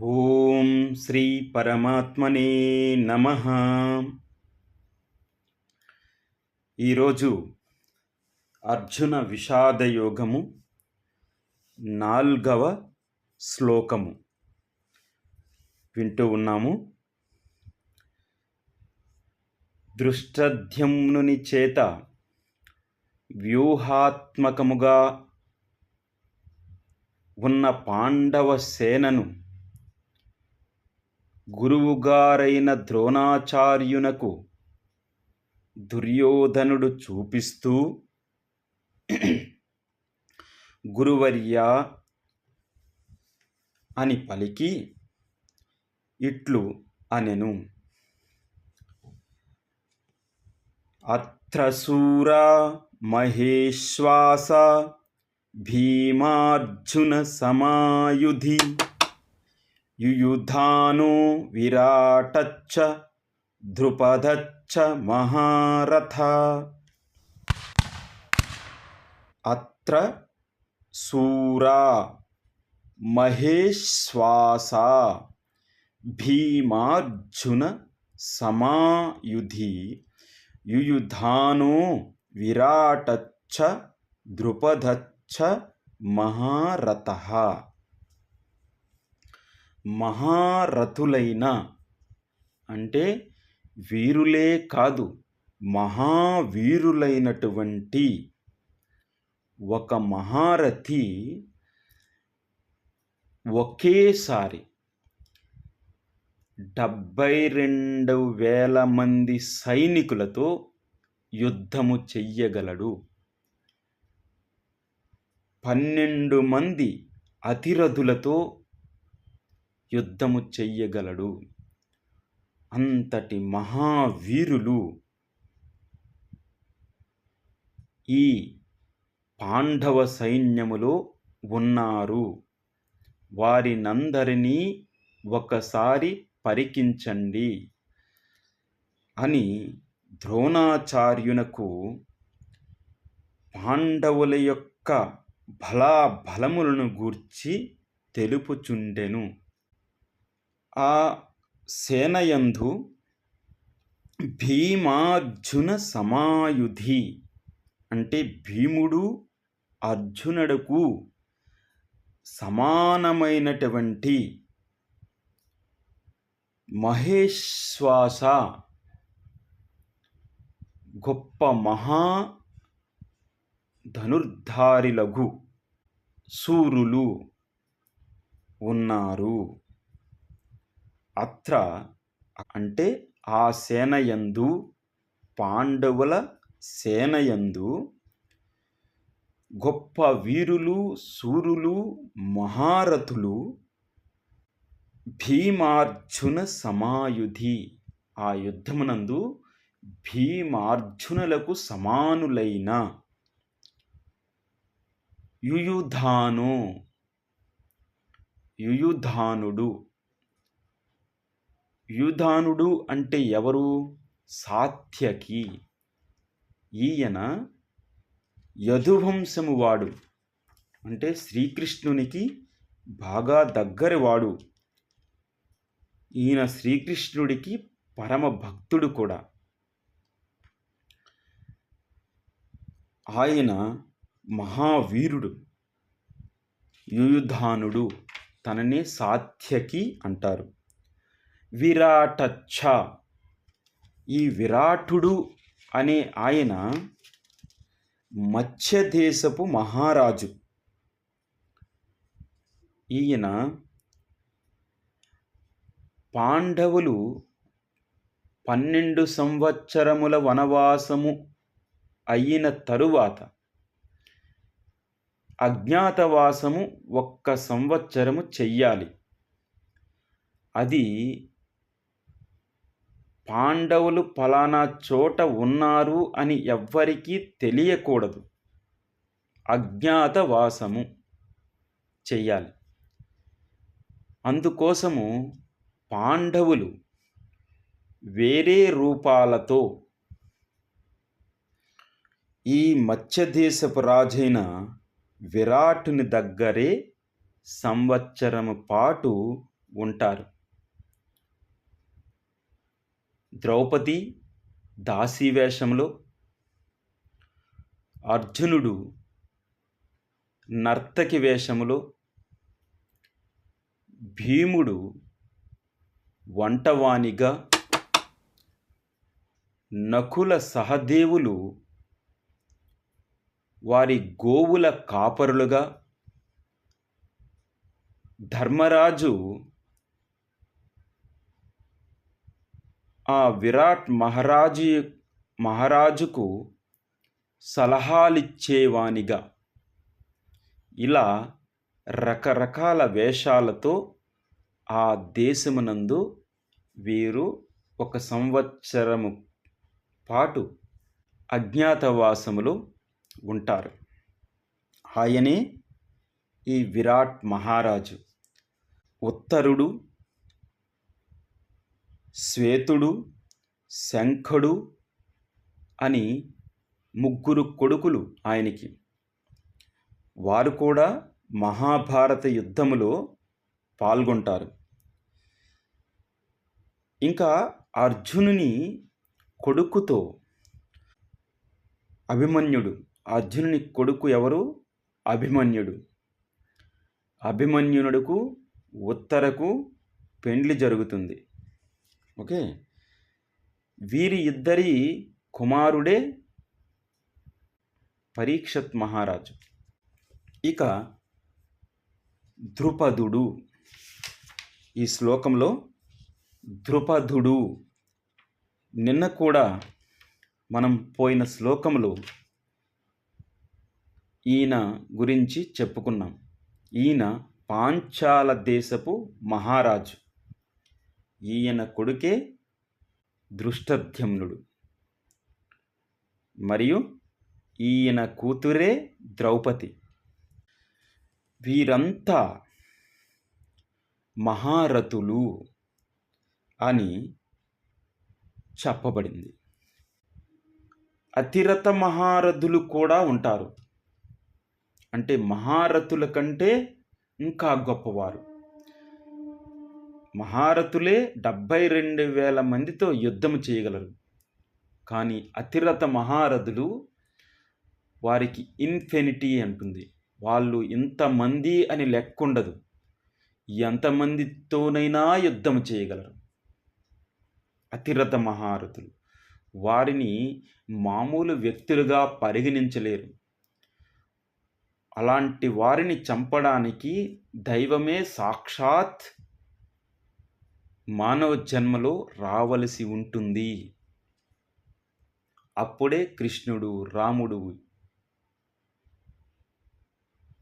ఓం శ్రీ పరమాత్మనే నమ. ఈరోజు అర్జున విషాదయోగము నాల్గవ శ్లోకము. వింటూ ఉన్నాము. దృష్టధ్యమ్నుని చేత వ్యూహాత్మకముగా ఉన్న పాండవ సేనను గురువుగారైన ద్రోణాచార్యునకు దుర్యోధనుడు చూపిస్తూ గురువర్య అని పలికి ఇట్లు అనెను. అత్రసూర మహేశ్వాస భీమార్జున సమాయుధి యుయుధానో విరాటచ్చ ధ్రుపదచ్చ మహారథ అత్ర శూరా మహేశ్వాస భీమార్జున సమాయుధి యుయుధానో విరాటచ్చ ద్రుపదచ్చ మహారథ మహారథులైన అంటే వీరులే కాదు మహావీరులైనటువంటి ఒక మహారథి ఒకేసారి డెబ్భై రెండు వేల మంది సైనికులతో యుద్ధము చెయ్యగలడు. పన్నెండు మంది అతిరథులతో యుద్ధము చెయ్యగలడు. అంతటి మహావీరులు ఈ పాండవ సైన్యములో ఉన్నారు. వారినందరినీ ఒకసారి పరికించండి అని ద్రోణాచార్యునకు పాండవుల యొక్క బలాబలములను గూర్చి తెలుపుచుండెను. ఆ సేనయందు భీమార్జున సమాయుధి. అంటే భీముడు అర్జునుడుకు సమానమైనటువంటి మహేశ్వాస గొప్ప మహా ధనుర్ధారిలగు సూరులు ఉన్నారు. అత్ర అంటే ఆ సేనయందు పాండవుల సేనయందు గొప్ప వీరులు సూరులు మహారథులు భీమార్జున సమాయుధి. ఆ యుద్ధమునందు భీమార్జునులకు సమానులైన యుయుధాను యుయుధానుడు యుధానుడు అంటే ఎవరు? సాత్యకి. ఈయన యదువంశము వాడు. అంటే శ్రీకృష్ణునికి బాగా దగ్గరవాడు ఈయన శ్రీకృష్ణుడికి పరమ భక్తుడు కూడా. ఆయన మహావీరుడు. యుయుధానుడు. తననే సాత్యకి అంటారు. విరాటచ్చ. ఈ విరాటుడు అనే ఆయన మత్స్యదేశపు మహారాజు. ఈయన పాండవులు పన్నెండు సంవత్సరముల వనవాసము అయిన తరువాత అజ్ఞాతవాసము ఒక్క సంవత్సరము చెయ్యాలి. అది పాండవులు ఫలానా చోట ఉన్నారు అని ఎవ్వరికీ తెలియకూడదు. అజ్ఞాతవాసము చెయ్యాలి. అందుకోసము పాండవులు వేరే రూపాలతో ఈ మత్స్యదేశపు రాజైన విరాటుని దగ్గరే సంవత్సరము పాటు ఉంటారు. ద్రౌపది దాసీ వేషంలో అర్జునుడు నర్తకి వేషములో భీముడు వంటవానిగా నకుల సహదేవులు వారి గోవుల కాపరులుగా ధర్మరాజు ఆ విరాట్ మహారాజు మహారాజుకు సలహాలిచ్చేవానిగా. ఇలా రకరకాల వేషాలతో ఆ దేశమునందు వీరు ఒక సంవత్సరము పాటు అజ్ఞాతవాసములు ఉంటారు. ఆయనే ఈ విరాట్ మహారాజు. ఉత్తరుడు శ్వేతుడు శంఖుడు అని ముగ్గురు కొడుకులు ఆయనకి. వారు కూడా మహాభారత యుద్ధములో పాల్గొంటారు. ఇంకా అర్జునుని కొడుకుతో అభిమన్యుడు. అర్జునుని కొడుకు ఎవరు? అభిమన్యుడు. అభిమన్యునుడుకు ఉత్తరకు పెండ్లి జరుగుతుంది. ఓకే? వీరి ఇద్దరి కుమారుడే పరీక్షత్ మహారాజు. ఇక ద్రుపదుడు. ఈ శ్లోకంలో ద్రుపదుడు. నిన్న కూడా మనం పోయిన శ్లోకంలో ఈయన గురించి చెప్పుకున్నాం. ఈయన పాంచాల దేశపు మహారాజు. ఈయన కొడుకే దృష్టధ్యమ్నుడు మరియు ఈయన కూతురే ద్రౌపది. వీరంతా మహారథులు అని చెప్పబడింది. అతిరథ మహారథులు కూడా ఉంటారు. అంటే మహారథుల కంటే ఇంకా గొప్పవారు. మహారథులే డెబ్భై రెండు వేల మందితో యుద్ధం చేయగలరు. కానీ అతిరథ మహారథులు వారికి ఇన్ఫినిటీ అంటుంది. వాళ్ళు ఇంతమంది అని లెక్క ఉండదు ఎంతమందితోనైనా యుద్ధం చేయగలరు. అతిరథ మహారథులు వారిని మామూలు వ్యక్తులుగా పరిగణించలేరు. అలాంటి వారిని చంపడానికి దైవమే సాక్షాత్ మానవ జన్మలో రావలసి ఉంటుంది. అప్పుడే కృష్ణుడు రాముడు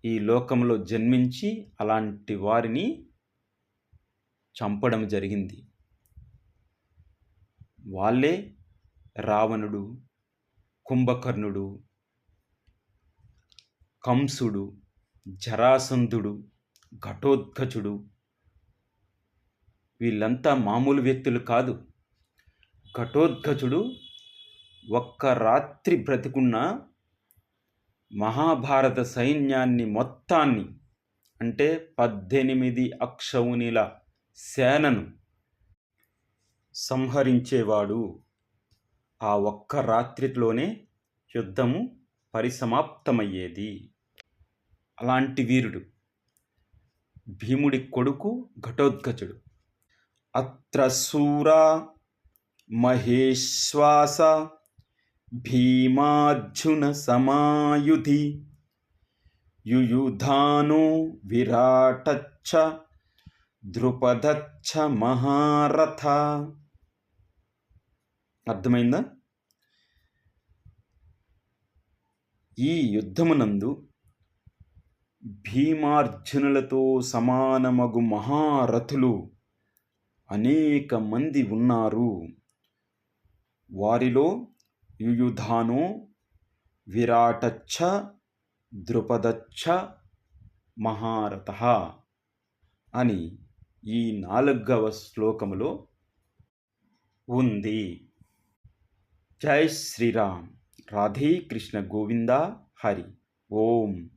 ఈ లోకంలో జన్మించి అలాంటి వారిని చంపడం జరిగింది. వాళ్ళే రావణుడు కుంభకర్ణుడు కంసుడు జరాసంధుడు ఘటోత్కచుడు వీళ్ళంతా మామూలు వ్యక్తులు కాదు. ఘటోద్గజుడు ఒక్క రాత్రి బ్రతికున్న మహాభారత సైన్యాన్ని మొత్తాన్ని అంటే పద్దెనిమిది అక్షౌనిల సేనను సంహరించేవాడు. ఆ ఒక్క రాత్రిలోనే యుద్ధము పరిసమాప్తమయ్యేది. అలాంటి వీరుడు. భీముడి కొడుకు ఘటోద్గజుడు అత్ర సూరా మహేశ్వాస భీమార్జున సమాయుధి యుయుధానో విరాటచ్చ ద్రుపదచ్చ మహారథ అర్థమైందా? ఈ యుద్ధమునందు భీమార్జునులతో సమానమగు మహారథులు అనేక మంది ఉన్నారు. వారిలో యుయుధాను విరాటచ్చ ద్రుపదచ్చ మహారథ అని ఈ నాలుగవ శ్లోకములో ఉంది. జై శ్రీరామ్. రాధే కృష్ణ గోవింద హరి. ఓం.